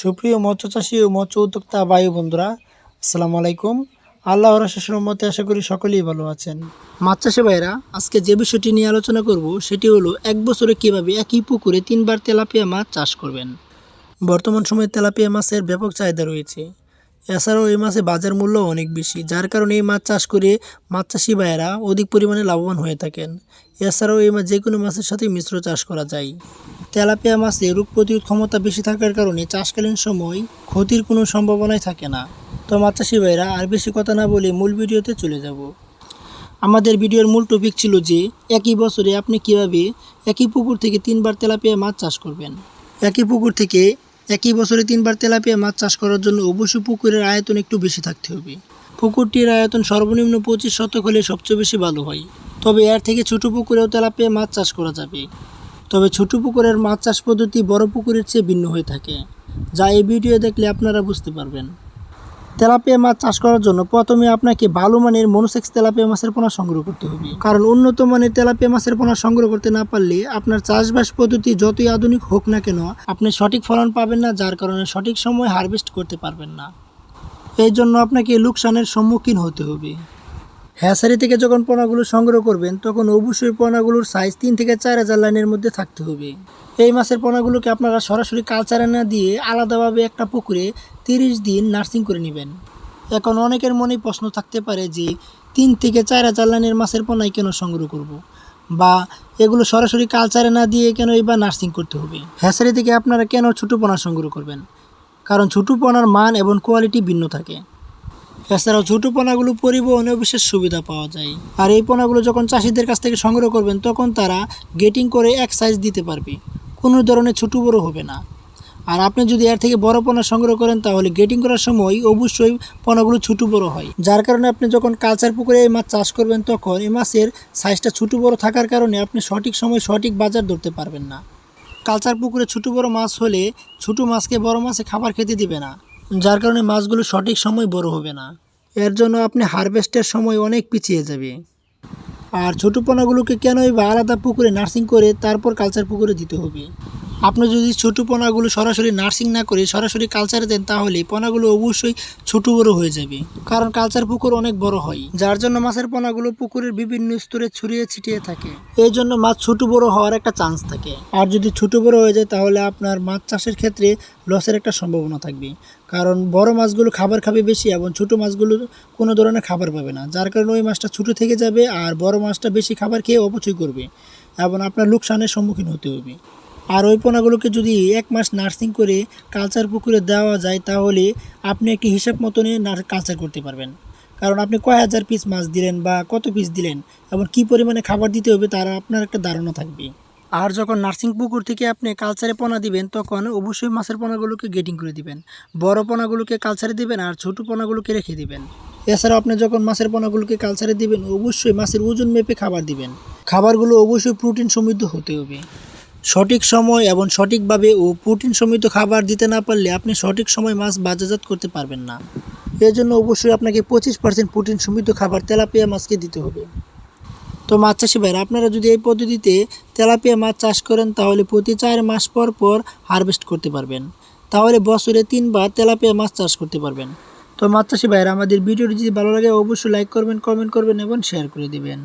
সুপ্রিয় মৎস্য চাষি ও মৎস্য উদ্যোক্তা বায়ু বন্ধুরা, আসসালামু আলাইকুম। আল্লাহর শেষের মতে আশা করি সকলেই ভালো আছেন। মাছ চাষে ভাইরা আজকে যে বিষয়টি নিয়ে আলোচনা করব, সেটি হলো এক বছরে কীভাবে একই পুকুরে তিনবার তেলাপিয়া মাছ চাষ করবেন। বর্তমান সময়ে তেলাপিয়া মাছের ব্যাপক চাহিদা রয়েছে। এছাড়াও এই মাছের বাজার মূল্য অনেক বেশি, যার কারণে এই মাছ চাষ করে মাছ চাষি ভাইয়েরা অধিক পরিমাণে লাভবান হয়ে থাকেন। এছাড়াও এই মাছ যে কোনো মাছের সাথে মিশ্র চাষ করা যায়। তেলাপিয়া মাছে রোগ প্রতিরোধ ক্ষমতা বেশি থাকার কারণে চাষকালীন সময় ক্ষতির কোনো সম্ভাবনাই থাকে না। তো মাছ চাষি ভাইরা আর বেশি কথা না বলে মূল ভিডিওতে চলে যাব। আমাদের ভিডিওর মূল টপিক ছিল যে, একই বছরে আপনি কীভাবে একই পুকুর থেকে তিনবার তেলাপিয়া মাছ চাষ করবেন? একই পুকুর থেকে একই বছরে তিনবার তেলাপিয়া মাছ চাষ করার জন্য অবশ্যই পুকুরের আয়তন একটু বেশি থাকতে হবে। পুকুরটির আয়তন সর্বনিম্ন পঁচিশ শতক হলে সবচেয়ে বেশি ভালো হয়। তবে এর থেকে ছোট পুকুরেও তেলাপিয়া মাছ চাষ করা যাবে। তবে ছোট পুকুরের মাছ চাষ পদ্ধতি বড় পুকুরের চেয়ে ভিন্ন হয়ে থাকে। যা এই ভিডিও দেখলে আপনারা বুঝতে পারবেন। তেলাপিয়া মাছ চাষ করার জন্য প্রথমে আপনাকে ভালো মানের মনোসেক্স তেলাপিয়া মাছের পোনা সংগ্রহ করতে হবে। কারণ উন্নত মানের তেলাপিয়া মাছের পোনা সংগ্রহ করতে না পারলে আপনার চাষবাস পদ্ধতি যতই আধুনিক হোক না কেন, আপনি সঠিক ফলন পাবেন না, যার কারণে সঠিক সময় হারভেস্ট করতে পারবেন না। এই জন্য আপনাকে লোকসানের সম্মুখীন হতে হবে। হ্যাসারি থেকে যখন পোনাগুলো সংগ্রহ করবেন, তখন অবশ্যই পোনাগুলোর সাইজ তিন থেকে চার হাজার লাইনের মধ্যে থাকতে হবে। এই মাছের পোনাগুলোকে আপনারা সরাসরি কালচারে না দিয়ে আলাদাভাবে একটা পুকুরে তিরিশ দিন নার্সিং করে নেবেন। এখন অনেকের মনে প্রশ্ন থাকতে পারে যে তিন থেকে চার লাইনের মাছের পোনাই কেন সংগ্রহ করব। বা এগুলো সরাসরি কালচারে না দিয়ে কেন এবার নার্সিং করতে হবে? হ্যাসারি থেকে আপনারা কেন ছোটো পোনা সংগ্রহ করবেন? কারণ ছোটো পোনার মান এবং কোয়ালিটি ভিন্ন থাকে। এছাড়াও ছোটো পোনাগুলো পরিবহনেও বিশেষ সুবিধা পাওয়া যায়। আর এই পোনাগুলো যখন চাষিদের কাছ থেকে সংগ্রহ করবেন, তখন তারা গেটিং করে এক সাইজ দিতে পারবে। কোনো ধরনের ছোটো বড়ো হবে না। আর আপনি যদি এর থেকে বড় পোনা সংগ্রহ করেন, তাহলে গেটিং করার সময় অবশ্যই পোনাগুলো ছোটো বড়ো হয়। যার কারণে আপনি যখন কালচার পুকুরে এই মাছ চাষ করবেন, তখন এই মাছের সাইজটা ছোটো বড়ো থাকার কারণে আপনি সঠিক সময় সঠিক বাজার ধরতে পারবেন না। কালচার পুকুরে ছোটো বড়ো মাছ হলে ছোটো মাছকে বড় মাছে খাবার খেতে দিবে না, যার কারণে মাছগুলো সঠিক সময় বড় হবে না। এর জন্য আপনি হারভেস্টের সময় অনেক পিছিয়ে যাবে। আর ছোট পোনাগুলোকে কেনই বা আলাদা পুকুরে নার্সিং করে তারপর কালচার পুকুরে দিতে হবে? আপনি যদি ছোটো পোনাগুলো সরাসরি নার্সিং না করে সরাসরি কালচারে দেন, তাহলে পোনাগুলো অবশ্যই ছোটো বড় হয়ে যাবে। কারণ কালচার পুকুর অনেক বড় হয়। যার জন্য মাছের পোনাগুলো পুকুরের বিভিন্ন স্তরে ছড়িয়ে ছিটিয়ে থাকে। এই জন্য মাছ ছোট বড় হওয়ার একটা চান্স থাকে। আর যদি ছোট বড় হয়ে যায়, তাহলে আপনার মাছ চাষের ক্ষেত্রে লসের একটা সম্ভাবনা থাকবে। কারণ বড় মাছগুলো খাবার খাবে বেশি এবং ছোট মাছগুলো কোনো ধরনের খাবার পাবে না। যার কারণে ওই মাছটা ছোটো থেকে যাবে আর বড় মাছটা বেশি খাবার খেয়ে অপচয় করবে এবং আপনার লোকসানের সম্মুখীন হতে হবে। আর ওই পোনাগুলোকে যদি এক মাস নার্সিং করে কালচার পুকুরে দেওয়া যায়, তাহলে আপনি একটি হিসাব মতনে কালচার করতে পারবেন। কারণ আপনি কয় হাজার পিস মাছ দিলেন বা কত পিস দিলেন, এবং কী পরিমাণে খাবার দিতে হবে তার আপনার একটা ধারণা থাকবে। আর যখন নার্সিং পুকুর থেকে আপনি কালচারে পোনা দিবেন, তখন অবশ্যই মাছের পোনাগুলোকে গেটিং করে দিবেন। বড় পোনাগুলোকে কালচারে দিবেন আর ছোট পোনাগুলোকে রেখে দিবেন। এছাড়াও আপনি যখন মাছের পোনাগুলোকে কালচারে দিবেন, অবশ্যই মাছের ওজন মেপে খাবার দিবেন। খাবারগুলো অবশ্যই প্রোটিন সমৃদ্ধ হতে হবে। সঠিক সময় এবং সঠিকভাবে ও প্রোটিন সমৃদ্ধ খাবার দিতে না পারলে আপনি সঠিক সময় মাছ বাজারজাত করতে পারবেন না। এর জন্য অবশ্যই আপনাকে পঁচিশ পার্সেন্ট প্রোটিন সমৃদ্ধ খাবার তেলাপিয়া মাছকে দিতে হবে। তো মাছ চাষি ভাইরা, আপনারা যদি এই পদ্ধতিতে তেলাপিয়া মাছ চাষ করেন, তাহলে প্রতি চার মাস পর পর হারভেস্ট করতে পারবেন। তাহলে বছরে তিনবার তেলাপিয়া মাছ চাষ করতে পারবেন। তো মাছ চাষি ভাইরা, আমাদের ভিডিওটি যদি ভালো লাগে, অবশ্যই লাইক করবেন কমেন্ট করবেন এবং শেয়ার করে দিবেন।